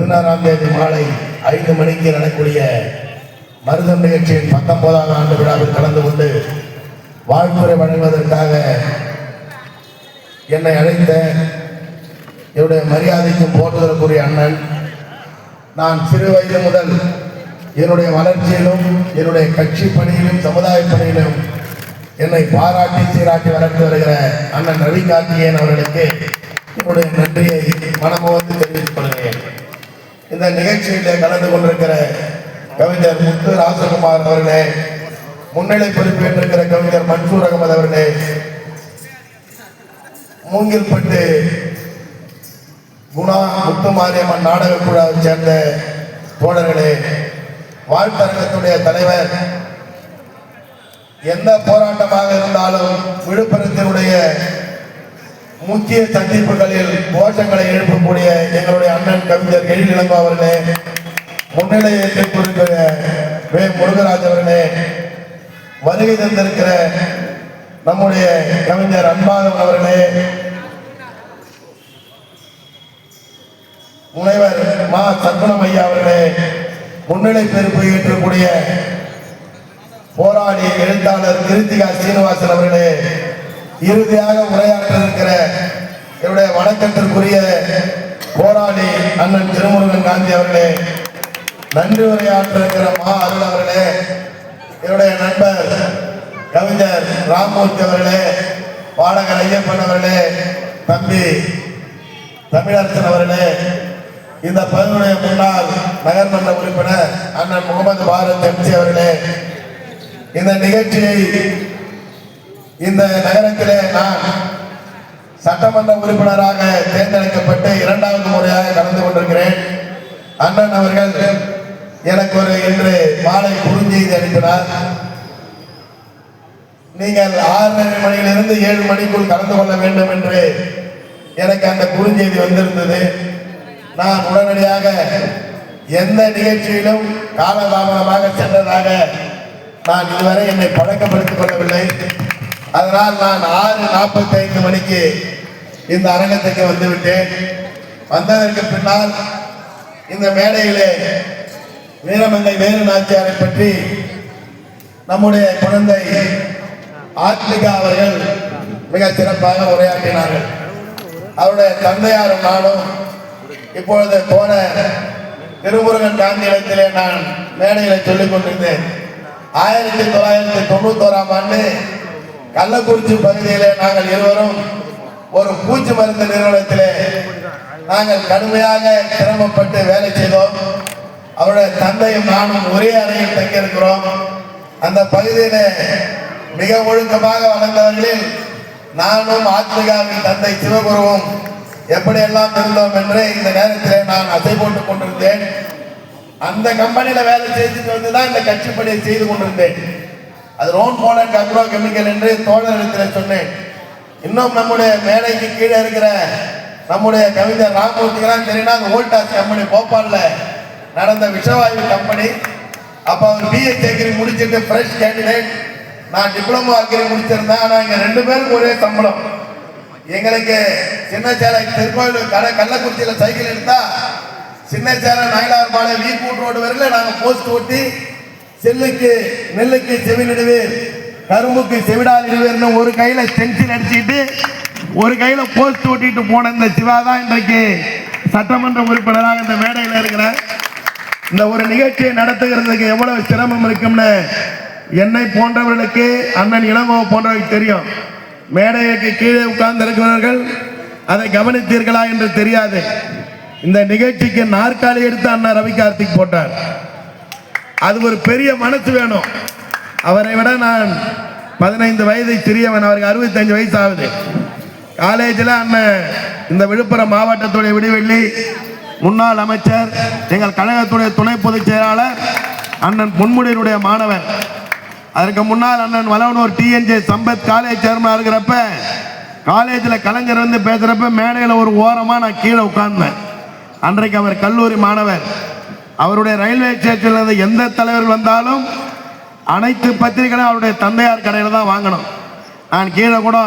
பதினாறாம் தேதி மாலை ஐந்து மணிக்கு நடக்கூடிய மருதம் நிகழ்ச்சியின் பத்தொன்பதாம் ஆண்டு விழாவில் கலந்து கொண்டு வாழ்த்துறை வழங்குவதற்காக என்னை அழைத்த என்னுடைய மரியாதைக்கு போற்றுதலுக்குரிய அண்ணன் நான் சிறு வயது முதல் என்னுடைய வளர்ச்சியிலும் என்னுடைய கட்சி பணியிலும் சமுதாய பணியிலும் என்னை பாராட்டி சீராட்டி வளர்த்து வருகிற அண்ணன் ரவி கார்த்திகேயன் அவர்களுக்கு என்னுடைய நன்றியை மனமோந்து தெரிவித்துக் இந்த நிகழ்ச்சியில கலந்து கொண்டிருக்கிற கவிஞர் முத்து ராசகுமார் அவர்களே முன்னிலை பொறுப்பேற்றிருக்கிற கவிஞர் மன்சூர் அகமது அவர்களே மூங்கில்பட்டு குணா முத்து மாரியம்மன் நாடக குழாவை சேர்ந்த தோழர்களே வாழ்த்தரங்கத்துடைய தலைவர் எந்த போராட்டமாக இருந்தாலும் விழுப்புரத்தினுடைய முக்கிய சந்திப்புகளில் கோஷங்களை எழுப்பக்கூடிய எங்களுடைய அண்ணன் கவிஞர் எழில் இளங்கோ அவர்களே முன்னிலையை ஏற்றிருக்கிற வே. முருகராஜ் அவர்களே வருகை தந்திருக்கிற நம்முடைய கவிஞர் அன்பாதவன் அவர்களே முனைவர் மா. சத்குணம் ஐயா அவர்களே முன்னிலை பெருப்பு ஏற்றக்கூடிய போராடி எழுத்தாளர் கிருத்திகா சீனிவாசன் அவர்களே இறுதியாக உரையாற்ற இருக்கிற என்னுடைய வணக்கத்திற்குரிய போராளி அண்ணன் திருமுருகன் காந்தி அவர்களே நன்றி உரையாற்ற இருக்கிற மா அருள் அவர்களே என்னுடைய நண்பர் கவிஞர் ராமமூர்த்தி அவர்களே பாடகர் ஐயப்பன் அவர்களே தம்பி தமிழரசன் அவர்களே இந்த பதினுடைய முன்னாள் நகர்மன்ற உறுப்பினர் அண்ணன் முகமது பாரத் எம்சி அவர்களே இந்த நிகழ்ச்சியை இந்த நகரத்திலே நான் சட்டமன்ற உறுப்பினராக தேர்ந்தெடுக்கப்பட்டு இரண்டாவது முறையாக கலந்து கொண்டிருக்கிறேன். அண்ணன் அவர்கள் எனக்கு ஒரு இன்று மாலை குறுஞ்செய்தி அளிக்கிறார் நீங்கள் ஆறரை மணியிலிருந்து ஏழு மணிக்குள் கலந்து கொள்ள வேண்டும் என்று எனக்கு அந்த குறுஞ்செய்தி வந்திருந்தது. நான் உடனடியாக எந்த நிகழ்ச்சியிலும் காலதாமதமாக சென்றதாக நான் இதுவரை என்னை பழக்கப்படுத்திக் கொள்ளவில்லை. அதனால் நான் ஆறு நாற்பத்தி ஐந்து மணிக்கு இந்த அரங்கத்துக்கு வந்துவிட்டேன். வந்ததற்கு பின்னால் இந்த மேடையிலே வீரமங்கை வேலு நாச்சியாரை பற்றி நம்முடைய குழந்தை ஆத்மிகா அவர்கள் மிக சிறப்பாக உரையாற்றினார்கள். அவருடைய தந்தையாரும் நானும் இப்பொழுது போன திருமுருகன் காந்தி இடத்திலே நான் மேடையில சொல்லிக் கொண்டிருந்தேன். ஆயிரத்தி தொள்ளாயிரத்தி தொண்ணூத்தோராம் ஆண்டு கள்ளக்குறிச்சி பகுதியிலே நாங்கள் இருவரும் ஒரு பூச்சி மருந்து நிறுவனத்திலே நாங்கள் கடுமையாக சிரமப்பட்டு வேலை செய்தோம். அவருடைய தந்தையும் நானும் ஒரே அறையில் தங்கியிருக்கிறோம். அந்த பகுதியிலே மிக ஒழுக்கமாக வளர்ந்தவர்களில் நானும் ஆத்மிகாவின் தந்தை சிவகுருவும் எப்படியெல்லாம் இருந்தோம் என்று இந்த நேரத்தில் நான் அசை போட்டுக் கொண்டிருந்தேன். அந்த கம்பெனியில வேலை செய்துட்டு வந்து தான் இந்த கட்சிப்படியை செய்து கொண்டிருந்தேன். அது ரோன் போலண்ட் அக்ரோ கெமிக்கல் என்று தோழரிடத்தில் சொன்னேன். இன்னும் நம்முடைய மேடைக்கு கீழே இருக்கிற நம்முடைய கவிஞர் ராமமூர்த்திகளாம் தெரியும்னா அந்த ஓல்டாஸ் கம்பெனி போபாலில் நடந்த விஷவாயு கம்பெனி. அப்போ அவர் பிஏ அக்ரி முடிச்சிட்டு ஃப்ரெஷ் கேண்டிடேட் நான் டிப்ளமோ அக்ரி முடிச்சிருந்தேன் ஆனால் இங்கே ரெண்டு பேரும் ஒரே சம்பளம். எங்களுக்கு சின்ன சேலை திருக்கோயில் கடை கள்ளக்குறிச்சியில் சைக்கிள் எடுத்தால் சின்ன சேலை நாயனார் பாலை கூட்டு ரோடு வரையில் நாங்கள் போஸ்ட் ஓட்டி செல்லுக்கு நெல்லுக்கு செவி கரும்புக்கு செவிடால் இடுவேர்னு ஒரு கையில செஞ்சில் அடிச்சுட்டு ஒரு கையில போஸ்ட் ஓட்டிட்டு போன இந்த சிவா தான் இன்றைக்கு சட்டமன்ற உறுப்பினராக இந்த மேடையில் இருக்கிறேன் இந்த ஒரு நிகழ்ச்சியை நடத்துகிறதுக்கு எவ்வளவு சிரமம் இருக்கும்னு என்னை போன்றவர்களுக்கு அண்ணன் இளங்கோ போன்றவர்களுக்கு தெரியும். மேடைக்கு கீழே உட்கார்ந்து இருக்கிறவர்கள் அதை கவனித்தீர்களா என்று தெரியாது. இந்த நிகழ்ச்சிக்கு நாற்காலி எடுத்து அண்ணன் ரவி கார்த்திக் போட்டார். அது ஒரு பெரிய மனசு வேணும். அவரை விட நான் பதினைந்து வயது சிறியவன் அவருக்கு அறுபத்தஞ்சு வயசு ஆகுது காலேஜில் அண்ணன் இந்த விழுப்புரம் மாவட்டத்துடைய விடுவெள்ளி முன்னாள் அமைச்சர் எங்கள் கழகத்துடைய துணை பொதுச் செயலாளர் அண்ணன் பொன்முடியினுடைய மாணவன். அதற்கு முன்னால் அண்ணன் வளவனூர் டிஎன்ஜே சம்பத் காலேஜ் சேர்மனாக இருக்கிறப்ப காலேஜில் கலைஞர் வந்து பேசுகிறப்ப மேடையில் ஒரு ஓரமாக நான் கீழே உட்கார்ந்தேன். அன்றைக்கு அவர் கல்லூரி மாணவர். அவருடைய ரயில்வே ஸ்டேஷனில் இருந்து எந்த தலைவர் வந்தாலும் அனைத்து பத்திரிகைகளும் அவருடைய தந்தையார் கடையில் தான் வாங்கணும். நான் கீழே கூட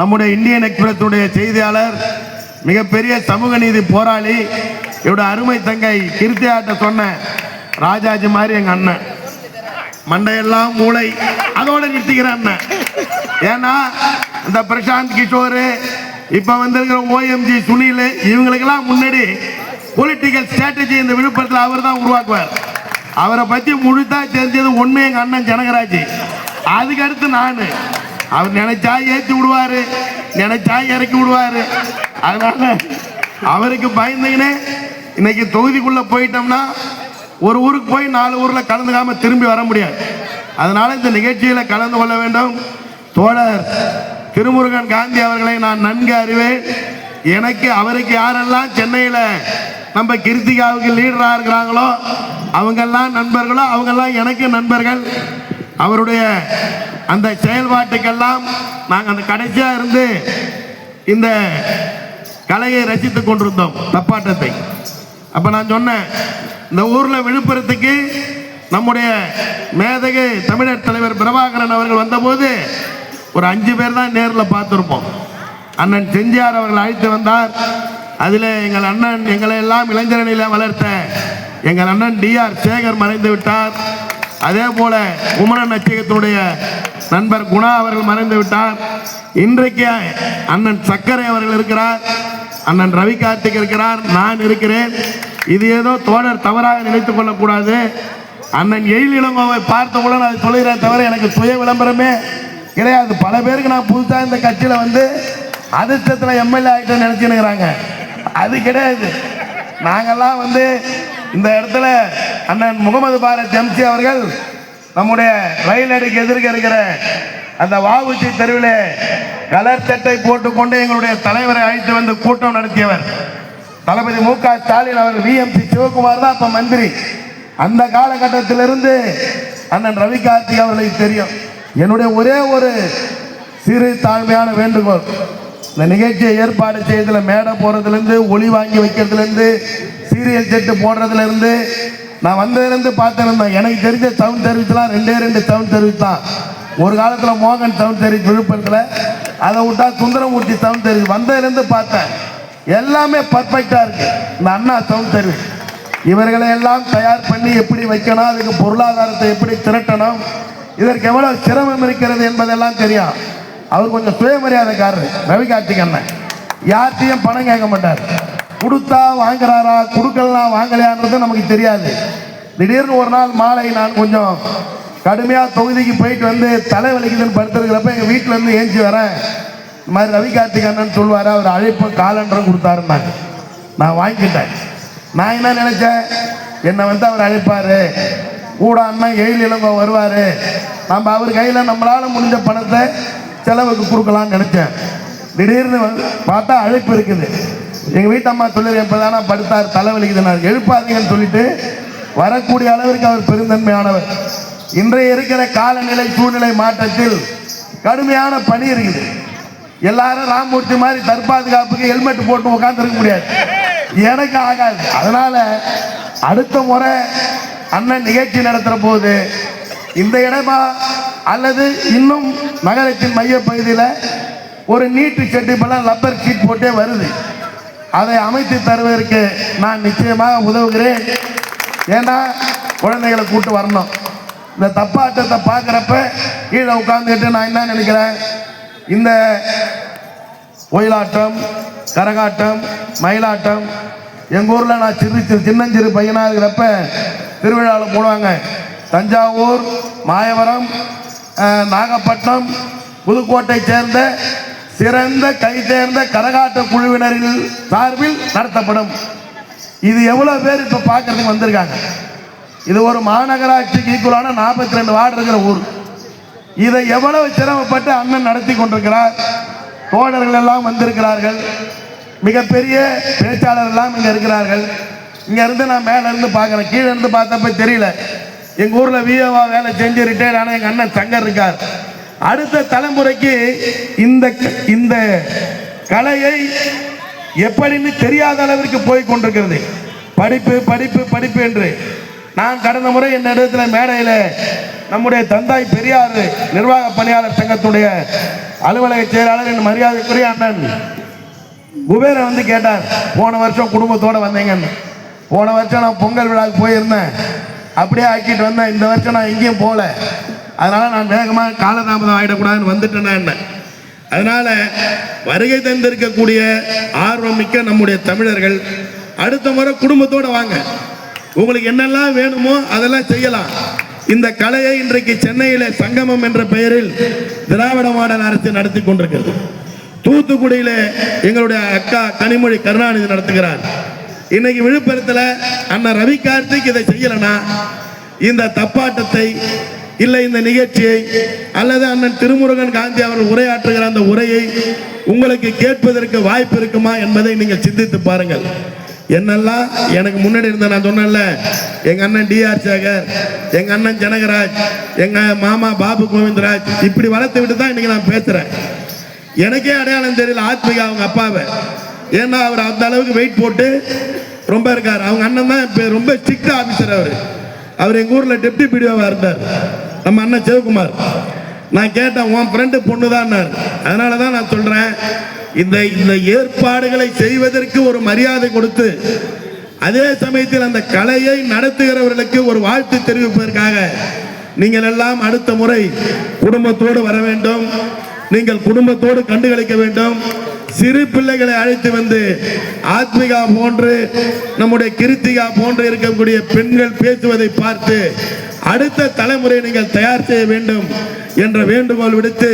நம்முடைய இந்தியன் எக்ஸ்பிரஸுடைய செய்தியாளர் மிகப்பெரிய சமூக நீதி போராளி இவருடைய அருமை தங்கை கிருத்தியாட்ட சொன்னேன் ராஜாஜி மாதிரி எங்கள் அண்ணன். மண்டையெல்லாம் மூளை அதோட நிறுத்திக்கிற அண்ணன். ஏன்னா இந்த பிரசாந்த் கிஷோர் இப்போ வந்திருக்கிற ஓஎம்ஜி சுனில் இவங்களுக்கெல்லாம் முன்னாடி பொலிட்டிக்கல் ஸ்ட்ராட்டஜி இந்த விழுப்புரத்தில் அவர் தான் உருவாக்குவார். அவரை பத்தி முழுத்தா தெரிஞ்சது உண்மை எங்க அண்ணன் ஜனகராஜ். அதுக்கு அடுத்து நான். அவர் நினைச்சா ஏற்றி விடுவாரு. நினைச்சா இறக்கி விடுவாரு. அதனால அவருக்கு பயந்துக்கினே இன்னைக்கு தொகுதிக்குள்ள போயிட்டோம்னா ஒரு ஊருக்கு போய் நாலு ஊர்ல கலந்துக்காம திரும்பி வர முடியாது. அதனால இந்த நிகழ்ச்சியில கலந்து கொள்ள வேண்டும். தோழர் திருமுருகன் காந்தி அவர்களை நான் நன்கு அறிவேன். எனக்கு அவருக்கு யாரெல்லாம் சென்னையில நம்ம கிருத்திகாவுக்கு லீடராக இருக்கிறாங்களோ அவங்கெல்லாம் நண்பர்களோ அவங்கெல்லாம் எனக்கு நண்பர்கள். அவருடைய அந்த செயல்பாட்டுக்கெல்லாம் நாங்கள் அந்த கடைசியாக இருந்து இந்த கலையை ரசித்து கொண்டிருந்தோம் தப்பாட்டத்தை. அப்போ நான் சொன்னேன் இந்த ஊரில் விழுப்புரத்துக்கு நம்முடைய மேதகு தமிழர் தலைவர் பிரபாகரன் அவர்கள் வந்தபோது ஒரு அஞ்சு பேர் தான் நேரில் பார்த்துருப்போம். அண்ணன் செஞ்சியார் அவர்கள் அழைத்து வந்தார். அதில் எங்கள் அண்ணன் எங்களை எல்லாம் இளைஞரணியில் வளர்த்த எங்கள் அண்ணன் டிஆர் சேகர் மறைந்து விட்டார். அதே போல குமரன் நச்சகத்தினுடைய நண்பர் குணா அவர்கள் மறைந்து விட்டார். இன்றைக்கு அண்ணன் சக்கரை அவர்கள் இருக்கிறார். அண்ணன் ரவி கார்த்திக் இருக்கிறார். நான் இருக்கிறேன். இது ஏதோ தோழர் தவறாக நினைத்துக் கொள்ளக்கூடாது. அண்ணன் எயில் இளங்கோவை பார்த்தவுடன் அதை சொல்லுகிறேன் தவிர எனக்கு சுய விளம்பரமே கிடையாது. பல பேருக்கு நான் புதுசாக இந்த கட்சியில் வந்து அதிர்ஷ்டத்தில் எம்எல்ஏ ஆகிட்டேன்னு நினச்சினுக்கிறாங்க அது கிடையாது. நாங்கள்லாம் வந்து இந்த இடத்துல அண்ணன் முகமது பாரத் எம்சி அவர்கள் நம்முடைய ரயில் அடிக்கு எதிர்க்க இருக்கிற அந்த வாவுச்சி தெருவில் கலர் சட்டை போட்டுக்கொண்டு எங்களுடைய தலைவரை அழைத்து வந்து கூட்டம் நடத்தியவர். தளபதி மு க ஸ்டாலின் அவர் விஎம்சி சிவகுமார் தான் இப்போ மந்திரி. அந்த காலகட்டத்திலிருந்து அண்ணன் ரவி கார்த்திக் அவர்களுக்கு தெரியும். என்னுடைய ஒரே ஒரு சிறு தாழ்மையான வேண்டுகோள். இந்த நிகழ்ச்சியை ஏற்பாடு செய்யறதுல மேடை போறதுலேருந்து ஒளி வாங்கி வைக்கிறதுலேருந்து சீரியல் செட்டு போடுறதுலேருந்து நான் வந்ததுலேருந்து பார்த்துருந்தேன் எனக்கு தெரிஞ்ச சவுண்ட் சர்வீஸ்லாம் ரெண்டே ரெண்டு சவுண்ட் சர்வீஸ் தான். ஒரு காலத்தில் மோகன் சவுண்ட் சர்வீஸ் விழுப்புரத்தில் அதை விட்டா சுந்தரமூர்த்தி சவுண்ட் சர்வீஸ் வந்ததுலேருந்து பார்த்தேன். எல்லாமே பர்ஃபெக்டாக இருக்கு. இந்த அண்ணா சவுண்ட் சர்வீஸ் இவர்களை எல்லாம் தயார் பண்ணி எப்படி வைக்கணும் அதுக்கு பொருளாதாரத்தை எப்படி திரட்டணும் இதற்கு எவ்வளவு சிரமம் இருக்கிறது என்பதெல்லாம் தெரியும். அவர் கொஞ்சம் சுயமரியாதைக்காரர். ரவி கார்த்திக் அண்ணன். யார்கிட்டையும் பணம் கேட்க மாட்டார். கொடுத்தா வாங்குறாரா கொடுக்கலாம் வாங்கலையான்றது நமக்கு தெரியாது. திடீர்னு ஒரு நாள் மாலை நான் கொஞ்சம் கடுமையாக தொகுதிக்கு போயிட்டு வந்து தலை வலிக்குதுன்னு படுத்துருக்கிறப்ப எங்கள் வீட்டில் இருந்து ஏஞ்சி வரேன். இந்த மாதிரி ரவி கார்த்திக் அண்ணன் சொல்லுவார் அவர் அழைப்பு காலண்டரும் கொடுத்தாருன்னாங்க நான் வாங்கிக்கிட்டேன் நான் என்ன நினைச்சேன்? என்னை வந்து அவர் அழைப்பார். கூட அண்ணன் எயில் இளங்கோ வருவார். நம்ம அவர் கையில் நம்மளால் முடிஞ்ச பணத்தை செலவுக்கு கொடுக்கலாம்னு நினைச்சேன். திடீர்னு வந்து பார்த்தா அழைப்பு இருக்குது. எங்கள் வீட்டம்மா சொல்லிருக்கேன் இப்போ படுத்தார் தலைவலிக்குது நான் எழுப்பாதீங்கன்னு சொல்லிட்டு வரக்கூடிய அளவிற்கு அவர் பெருந்தன்மையானவர். இன்றைய இருக்கிற காலநிலை சூழ்நிலை மாற்றத்தில் கடுமையான பணி இருக்குது. எல்லாரும் ராமூர்த்தி மாதிரி தற்பாதுகாப்புக்கு ஹெல்மெட் போட்டு உட்காந்துருக்க முடியாது. எனக்கு ஆகாது. அதனால அடுத்த முறை அண்ணன் நிகழ்ச்சி நடத்துற போது இந்த இடமா அல்லது இன்னும் நகரத்தின் மையப்பகுதியில் ஒரு நீட்டு செட்டு இப்பெல்லாம் லப்பர் சீட் போட்டே வருது. அதை அமைத்து தருவதற்கு நான் நிச்சயமாக உதவுகிறேன். ஏன்னா குழந்தைகளை கூட்டு வரணும். இந்த தப்பாட்டத்தை பார்க்குறப்ப கீழே உட்காந்துக்கிட்டு நான் என்ன நினைக்கிறேன்? இந்த ஒயிலாட்டம் கரகாட்டம் மயிலாட்டம் எங்கள் ஊரில் நான் சிறு சிறு சின்னஞ்சிறு பையனாக இருக்கிறப்ப திருவிழாவில் போடுவாங்க. தஞ்சாவூர் மாயவரம் நாகப்பட்டினம் புதுக்கோட்டை சேர்ந்த சிறந்த கை தேர்ந்த கரகாட்ட குழுவினரின் சார்பில் நடத்தப்படும். இது எவ்வளோ பேர் இப்போ பார்க்கறதுக்கு வந்திருக்காங்க? இது ஒரு மாநகராட்சிக்கு ஈக்குவலான நாற்பத்தி ரெண்டு வார்டு இருக்கிற ஊர். இதை எவ்வளவு சிரமப்பட்டு அண்ணன் நடத்தி கொண்டிருக்கிறார்? தோழர்கள் எல்லாம் வந்திருக்கிறார்கள். மிகப்பெரிய பேச்சாளர் எல்லாம் இங்க இருக்கிறார்கள். இங்க இருந்து நான் மேல இருந்து பார்க்கறேன். கீழே இருந்து பார்த்தப்ப தெரியல. எங்க ஊர்ல விஏவா வேலை செஞ்சு ரிட்டையர் ஆன எங்க அண்ணன் தங்கர் இருக்கார். அடுத்த தலைமுறைக்கு இந்த இந்த கலையை எப்படின்னு தெரியாத அளவிற்கு போய் கொண்டிருக்கிறது. படிப்பு படிப்பு படிப்பு என்று. நான் கடந்த முறை என் இடத்துல மேடையில் நம்முடைய தந்தாய் பெரியார் நிர்வாக பணியாளர் சங்கத்துடைய அலுவலக செயலாளர் என் மரியாதைக்குரிய அண்ணன் குபேரன் வந்து கேட்டார் போன வருஷம் குடும்பத்தோடு வந்தீங்கன்னு. போன வருஷம் நான் பொங்கல் விழாவுக்கு போயிருந்தேன். அப்படியே ஆக்கிட்டு வந்தேன். இந்த வருஷம் நான் எங்கேயும் போகல. அதனால் நான் வேகமாக காலதாமதம் ஆகிடக்கூடாதுன்னு வந்துட்டேன் என்ன? அதனால் வருகை தந்திருக்கக்கூடிய ஆர்வமிக்க நம்முடைய தமிழர்கள் அடுத்த முறை குடும்பத்தோடு வாங்க. உங்களுக்கு என்னெல்லாம் வேணுமோ அதெல்லாம் செய்யலாம். இந்த கலையை இன்றைக்கு சென்னையில் சங்கமம் என்ற பெயரில் திராவிட மாடல் அரசு நடத்தி கொண்டிருக்கிறது. தூத்துக்குடியில் எங்களுடைய அக்கா கனிமொழி கருணாநிதி நடத்துகிறார். இன்னைக்கு விழுப்புரத்தில் அண்ணன் ரவி கார்த்திக் இதை செய்யலைன்னா இந்த தப்பாட்டத்தை இல்லை இந்த நிகழ்ச்சியை அல்லது அண்ணன் திருமுருகன் காந்தி அவர்கள் உரையாற்றுகிற அந்த உரையை உங்களுக்கு கேட்பதற்கு வாய்ப்பு இருக்குமா என்பதை நீங்கள் சிந்தித்து பாருங்கள். என்னெல்லாம்? எனக்கு முன்னாடி இருந்த நான் சொன்னேன்ல எங்கள் அண்ணன் டிஆர் சேகர் எங்கள் அண்ணன் ஜனகராஜ் எங்கள் மாமா பாபு கோவிந்தராஜ் இப்படி வளர்த்து விட்டு தான் இன்னைக்கு நான் பேசுகிறேன் எனக்கே அடையாளம் தெரியல ஆத்மிகா அவங்க அப்பாவை. ஏன்னா அவர் அந்த அளவுக்கு வெயிட் போட்டு ரொம்ப இருக்கார். அவங்க அண்ணன் தான் இப்போ ரொம்ப ஸ்ட்ரிக்ட் ஆஃபீஸர் அவர். அவர் எங்கள் ஊரில் டெப்டி பிடிஓவா இருந்தார். நம்ம அண்ணன் சிவகுமார். நான் கேட்டேன் உன் ஃப்ரெண்டு பொண்ணு தான் அதனால தான் நான் சொல்கிறேன் இந்த இந்த ஏற்பாடுகளை செய்வதற்கு ஒரு மரியாதை கொடுத்து அதே சமயத்தில் அந்த கலையை நடத்துகிறவர்களுக்கு ஒரு வாழ்த்து தெரிவிப்பதற்காக நீங்கள் எல்லாம் அடுத்த முறை குடும்பத்தோடு வர வேண்டும். நீங்கள் குடும்பத்தோடு கண்டுகளிக்க வேண்டும். சிறு பிள்ளைகளை அழைத்து வந்து ஆத்மிகா போன்று நம்முடைய கிருத்திகா போன்று இருக்கக்கூடிய பெண்கள் பேசுவதை பார்த்து அடுத்த தலைமுறை நீங்கள் தயார் செய்ய வேண்டும் என்ற வேண்டுகோள் விடுத்து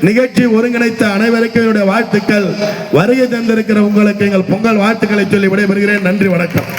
நிகழ்ச்சி ஒருங்கிணைத்த அனைவருக்கும் என்னுடைய வாழ்த்துக்கள். வருகை தந்திருக்கிற உங்களுக்கு எங்கள் பொங்கல் வாழ்த்துக்களை சொல்லி விடைபெறுகிறேன். நன்றி வணக்கம்.